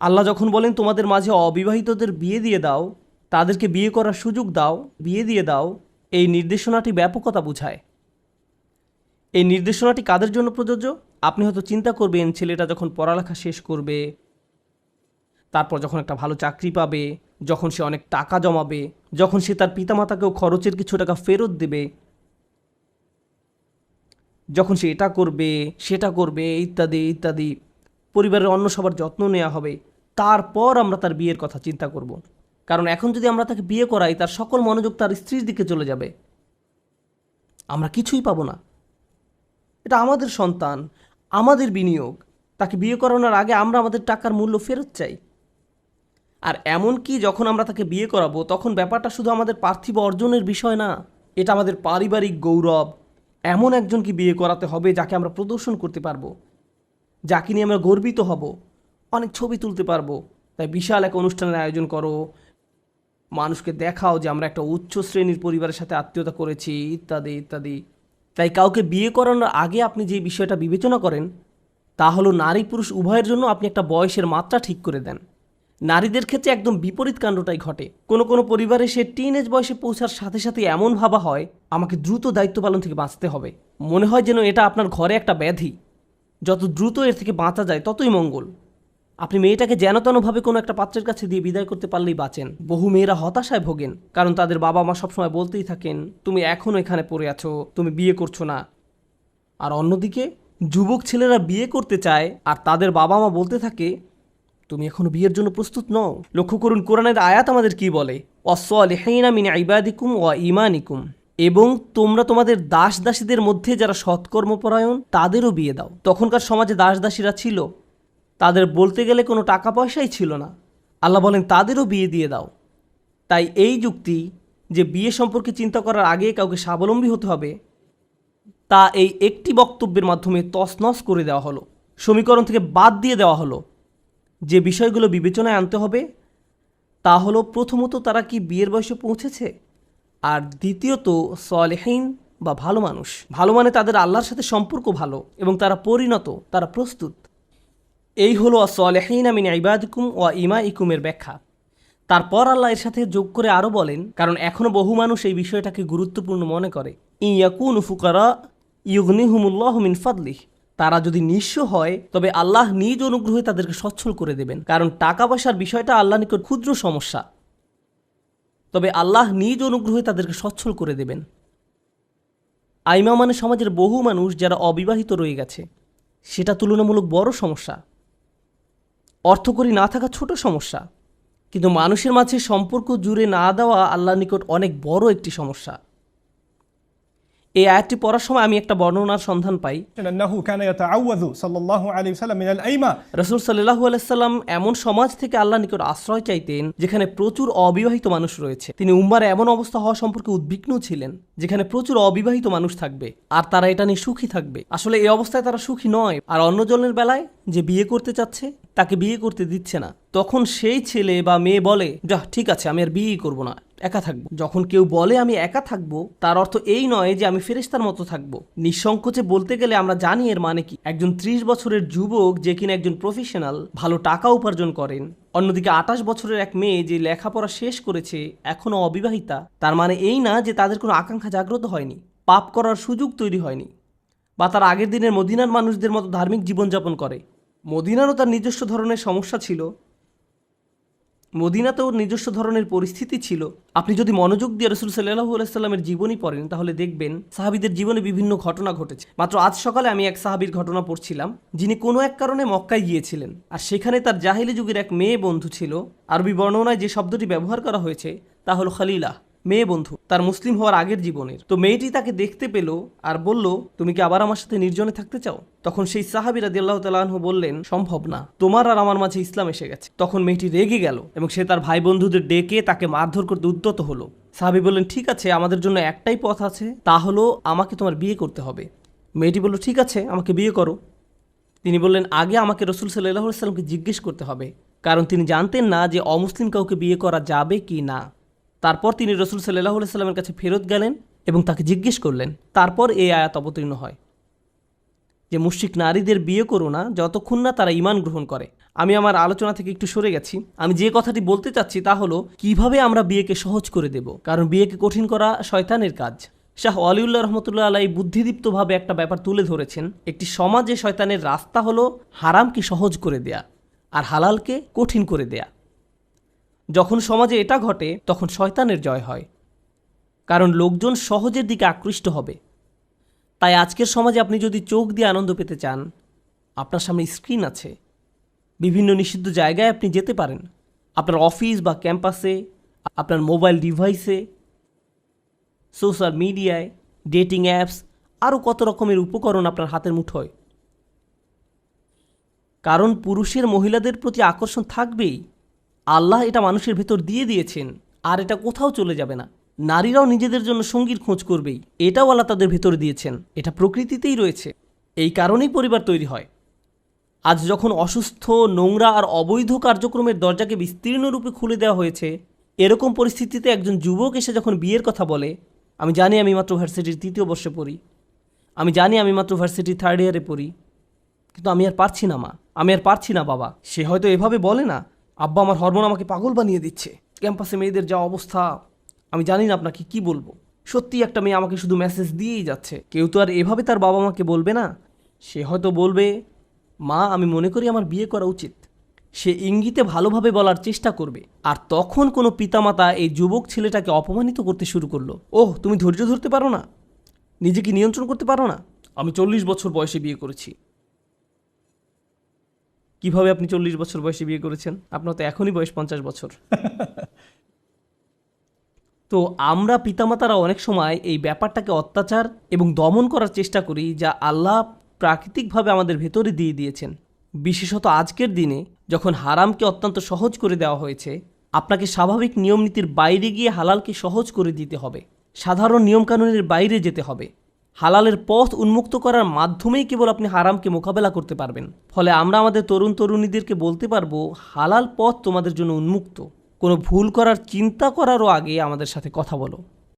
আল্লাহ যখন বলেন, তোমাদের মাঝে অবিবাহিতদের বিয়ে দিয়ে দাও, তাদেরকে বিয়ে করার সুযোগ দাও, বিয়ে দিয়ে দাও, এই নির্দেশনাটি ব্যাপকতা বোঝায়। এই নির্দেশনাটি কাদের জন্য প্রযোজ্য? আপনি হয়তো চিন্তা করবেন, ছেলেটা যখন পড়ালেখা শেষ করবে, তারপর যখন একটা ভালো চাকরি পাবে, যখন সে অনেক টাকা জমাবে, যখন সে তার পিতামাতাকেও খরচের কিছু টাকা ফেরত দেবে, যখন সে এটা করবে, সেটা করবে, ইত্যাদি ইত্যাদি পরিবারের অন্য সবার যত্ন নেওয়া হবে, তারপর আমরা তার বিয়ের কথা চিন্তা করব। কারণ এখন যদি আমরা তাকে বিয়ে করাই, তার সকল মনোযোগ তার স্ত্রীর দিকে চলে যাবে। আমরা কিছুই পাবো না। এটা আমাদের সন্তান, আমাদের বিনিয়োগ। তাকে বিয়ে করানোর আগে আমরা আমাদের টাকার মূল্য ফেরত চাই। আর এমন কি যখন আমরা তাকে বিয়ে করাবো, তখন ব্যাপারটা শুধু আমাদের পার্থিব অর্জনের বিষয় না, এটা আমাদের পারিবারিক গৌরব। এমন একজনকে বিয়ে করাতে হবে যাকে আমরা প্রদর্শন করতে পারব। যাকে নিয়ে আমরা গর্বিত হব। অনেক ছবি তুলতে পারব। তাই বিশাল এক অনুষ্ঠানের আয়োজন করো। মানুষকে দেখাও যে আমরা একটা উচ্চ শ্রেণির পরিবারের সাথে আত্মীয়তা করেছি, ইত্যাদি ইত্যাদি। তাই কাউকে বিয়ে করানোর আগে আপনি যে বিষয়টা বিবেচনা করেন, তা হলো নারী পুরুষ উভয়ের জন্য আপনি একটা বয়সের মাত্রা ঠিক করে দেন। নারীদের ক্ষেত্রে একদম বিপরীত কাণ্ডটাই ঘটে। কোনো কোনো পরিবারে সে টিনেজ বয়সে পৌঁছার সাথে সাথে এমন ভাবা হয়, আমাকে দ্রুত দায়িত্ব পালন থেকে বাঁচতে হবে। মনে হয় যেন এটা আপনার ঘরে একটা ব্যাধি। যত দ্রুত এর থেকে বাঁচা যায়, ততই মঙ্গল। আপনি মেয়েটাকে যেন তেনভাবে কোনো একটা পাত্রের কাছে দিয়ে বিদায় করতে পারলেই বাঁচেন। বহু মেয়েরা হতাশায় ভোগেন, কারণ তাদের বাবা মা সবসময় বলতেই থাকেন, তুমি এখনও এখানে পড়ে আছো, তুমি বিয়ে করছ না। আর অন্যদিকে, যুবক ছেলেরা বিয়ে করতে চায়, আর তাদের বাবা মা বলতে থাকে, তুমি এখনও বিয়ের জন্য প্রস্তুত নও। লক্ষ্য করুন, কোরআনের আয়াত আমাদের কি বলে? অসলেহিনা মিন ইবাদিকুম ও ইমানিকুম এবং তোমরা তোমাদের দাস দাসীদের মধ্যে যারা সৎকর্মপরায়ণ, তাদেরও বিয়ে দাও। তখনকার সমাজে দাস দাসীরা ছিল। তাদের বলতে গেলে কোনো টাকা পয়সাই ছিল না। আল্লাহ বলেন, তাদেরও বিয়ে দিয়ে দাও। তাই এই যুক্তি যে বিয়ে সম্পর্কে চিন্তা করার আগে কাউকে স্বাবলম্বী হতে হবে, তা এই একটি বক্তব্যের মাধ্যমে তছনছ করে দেওয়া হলো। সমীকরণ থেকে বাদ দিয়ে দেওয়া হলো। যে বিষয়গুলো বিবেচনায় আনতে হবে, তা হলো প্রথমত তারা কি বিয়ের বয়সে পৌঁছেছে? আর দ্বিতীয়ত সলেহীন বা ভালো মানুষ। ভালো মানে তাদের আল্লাহর সাথে সম্পর্ক ভালো এবং তারা পরিণত, তারা প্রস্তুত। এই হলো সলেহীন আমিন ইবাদিকুম ও ইমা ইকুমের ব্যাখ্যা। তারপর আল্লাহ এর সাথে যোগ করে আরও বলেন, কারণ এখনও বহু মানুষ এই বিষয়টাকে গুরুত্বপূর্ণ মনে করে। ইয়াকুন ফুকারা ইউগনিহুমুল্লাহ মিন ফাদলিহ। তারা যদি নিঃস্ব হয়, তবে আল্লাহ নিজ অনুগ্রহে তাদেরকে সচ্ছল করে দেবেন। কারণ টাকা পয়সার বিষয়টা আল্লাহ নিকট ক্ষুদ্র সমস্যা। তবে আল্লাহ নিজ অনুগ্রহে তাদেরকে সচ্ছল করে দেবেন। আইমা মানে সমাজের বহু মানুষ যারা অবিবাহিত রয়ে গেছে, সেটা তুলনামূলক বড় সমস্যা। অর্থকরী না থাকা ছোট সমস্যা, কিন্তু মানুষের মাঝে সম্পর্ক জুড়ে না দেওয়া আল্লাহ নিকট অনেক বড় একটি সমস্যা। এই আয়াতটি পড়ার সময় আমি একটা বর্ণনার সন্ধান পাই। রসুল সাল্লাহ আলাইসাল্লাম এমন সমাজ থেকে আল্লাহ নিকট আশ্রয় চাইতেন যেখানে প্রচুর অবিবাহিত মানুষ রয়েছে। তিনি উম্মার এমন অবস্থা হওয়া সম্পর্কে উদ্বিগ্ন ছিলেন যেখানে প্রচুর অবিবাহিত মানুষ থাকবে আর তারা এটা নিয়ে সুখী থাকবে। আসলে এই অবস্থায় তারা সুখী নয়। আর অন্যজনের বেলায় যে বিয়ে করতে চাচ্ছে তাকে বিয়ে করতে দিচ্ছে না। তখন সেই ছেলে বা মেয়ে বলে যা ঠিক আছে আমি আর বিয়েই করব না। একা থাকব। যখন কেউ বলে আমি একা থাকব, তার অর্থ এই নয় যে আমি ফেরেশতার মতো থাকব। নিঃসংকোচে বলতে গেলে আমরা জানি এর মানে কি। একজন ত্রিশ বছরের যুবক যে কিনা একজন প্রফেশনাল ভালো টাকা উপার্জন করেন। অন্যদিকে আঠাশ বছরের এক মেয়ে যে লেখাপড়া শেষ করেছে এখনও অবিবাহিতা, তার মানে এই না যে তাদের কোনো আকাঙ্ক্ষা জাগ্রত হয়নি, পাপ করার সুযোগ তৈরি হয়নি, বা তার আগের দিনের মদিনার মানুষদের মতো ধার্মিক জীবনযাপন করে। মদিনারও তার নিজস্ব ধরনের সমস্যা ছিল মদিনাতেও নিজস্ব ধরনের পরিস্থিতি ছিল। আপনি যদি মনোযোগ দিয়ে রসুল সাল্লাহ আলাইস্লামের জীবনী পড়েন, তাহলে দেখবেন সাহাবিদের জীবনে বিভিন্ন ঘটনা ঘটেছে। মাত্র আজ সকালে আমি এক সাহাবির ঘটনা পড়ছিলাম, যিনি কোনো এক কারণে মক্কায় গিয়েছিলেন। আর সেখানে তার জাহিলি যুগের এক মেয়ে বন্ধু ছিল। আরবি বর্ণনায় যে শব্দটি ব্যবহার করা হয়েছে, তা হল খালিলা মেয়ে বন্ধু, তার মুসলিম হওয়ার আগের জীবনের। তো মেয়েটি তাকে দেখতে পেল আর বলল, তুমি কি আবার আমার সাথে নির্জনে থাকতে চাও? তখন সেই সাহাবি রাদি আল্লাহ তালাহ বললেন, সম্ভব না। তোমার আর আমার মাঝে ইসলাম এসে গেছে। তখন মেয়েটি রেগে গেল এবং সে তার ভাই বন্ধুদের ডেকে তাকে মারধর করতে উদ্যত হলো। সাহাবি বললেন, ঠিক আছে, আমাদের জন্য একটাই পথ আছে, তা হলো আমাকে তোমার বিয়ে করতে হবে। মেয়েটি বলল, ঠিক আছে, আমাকে বিয়ে করো। তিনি বললেন, আগে আমাকে রসুল সাল্লাহ সাল্লামকে জিজ্ঞেস করতে হবে, কারণ তিনি জানতেন না যে অমুসলিম কাউকে বিয়ে করা যাবে কি না। তারপর তিনি রসুল সাল্লাহ সাল্লামের কাছে ফেরত গেলেন এবং তাকে জিজ্ঞেস করলেন, তারপর এই আয়াত অবতীর্ণ হয়? যে মুশ্রিক নারীদের বিয়ে করো না, যতক্ষণ না তারা ইমান গ্রহণ করে। আমি আমার আলোচনা থেকে একটু সরে গেছি। আমি যে কথাটি বলতে চাচ্ছি তা হলো, কীভাবে আমরা বিয়েকে সহজ করে দেব? কারণ বিয়েকে কঠিন করা শয়তানের কাজ। শাহ অলিউল্লাহ রহমতুল্লাহ আলাই বুদ্ধিদীপ্তভাবে একটা ব্যাপার তুলে ধরেছেন, একটি সমাজে শয়তানের রাস্তা হলো হারামকে সহজ করে দেয়া আর হালালকে কঠিন করে দেয়া। যখন সমাজে এটা ঘটে, তখন শয়তানের জয় হয়। কারণ লোকজন সহজের দিকে আকৃষ্ট হবে। তাই আজকের সমাজে আপনি যদি চোখ দিয়ে আনন্দ পেতে চান, আপনার সামনে স্ক্রিন আছে। বিভিন্ন নিষিদ্ধ জায়গায় আপনি যেতে পারেন। আপনার অফিস বা ক্যাম্পাসে, আপনার মোবাইল ডিভাইসে, সোশ্যাল মিডিয়ায়, ডেটিং অ্যাপস, আরও কত রকমের উপকরণ আপনার হাতের মুঠোয় কারণ পুরুষের মহিলাদের প্রতি আকর্ষণ থাকবেই। আল্লাহ এটা মানুষের ভেতর দিয়ে দিয়েছেন, আর এটা কোথাও চলে যাবে না। নারীরাও নিজেদের জন্য সঙ্গীর খোঁজ করবেই, এটাও আল্লাহ তাদের ভেতর দিয়েছেন। এটা প্রকৃতিতেই রয়েছে। এই কারণেই পরিবার তৈরি হয়। আজ যখন অসুস্থ, নোংরা আর অবৈধ কার্যক্রমের দরজাকে বিস্তীর্ণরূপে খুলে দেওয়া হয়েছে, এরকম পরিস্থিতিতে একজন যুবক এসে যখন বিয়ের কথা বলে, আমি জানি আমি মাত্র ভার্সিটির তৃতীয় বর্ষে পড়ি। আমি জানি আমি মাত্র ভার্সিটির থার্ড ইয়ারে পড়ি। কিন্তু আমি আর পারছি না, মা। আমি আর পারছি না, বাবা। সে হয়তো এভাবে বলে না আব্বা আমার হরমোন আমাকে পাগল বানিয়ে দিচ্ছে। ক্যাম্পাসে মেয়েদের যা অবস্থা, আমি জানি না আপনাকে কি বলব। সত্যি একটা মেয়ে আমাকে শুধু মেসেজ দিয়েই যাচ্ছে। কেউ তো আর এভাবে তার বাবা মাকে বলবে না। সে হয়তো বলবে, মা, আমি মনে করি আমার বিয়ে করা উচিত। সে ইঙ্গিতে ভালোভাবে বলার চেষ্টা করবে। আর তখন কোনো পিতামাতা এই যুবক ছেলেটাকে অপমানিত করতে শুরু করল। ওহ, তুমি ধৈর্য ধরতে পারো না? নিজেকে নিয়ন্ত্রণ করতে পারো না? আমি চল্লিশ বছর বয়সে বিয়ে করেছি। কীভাবে আপনি চল্লিশ বছর বয়সে বিয়ে করেছেন? আপনার তো এখনই বয়স পঞ্চাশ বছর। তো আমরা পিতামাতারা অনেক সময় এই ব্যাপারটাকে অত্যাচার এবং দমন করার চেষ্টা করি যা আল্লাহ প্রাকৃতিকভাবে আমাদের ভেতরে দিয়ে দিয়েছেন। বিশেষত আজকের দিনে যখন হারামকে অত্যন্ত সহজ করে দেওয়া হয়েছে আপনাকে স্বাভাবিক নিয়মনীতির বাইরে গিয়ে হালালকে সহজ করে দিতে হবে। সাধারণ নিয়মকানুনের বাইরে যেতে হবে। হালালের পথ উন্মুক্ত করার মাধ্যমেই কেবল আপনি হারামকে মোকাবেলা করতে পারবেন। ফলে আমরা আমাদের তরুণ তরুণীদেরকে বলতে পারব, হালাল পথ তোমাদের জন্য উন্মুক্ত। কোনো ভুল করার চিন্তা করারও আগে আমাদের সাথে কথা বলো।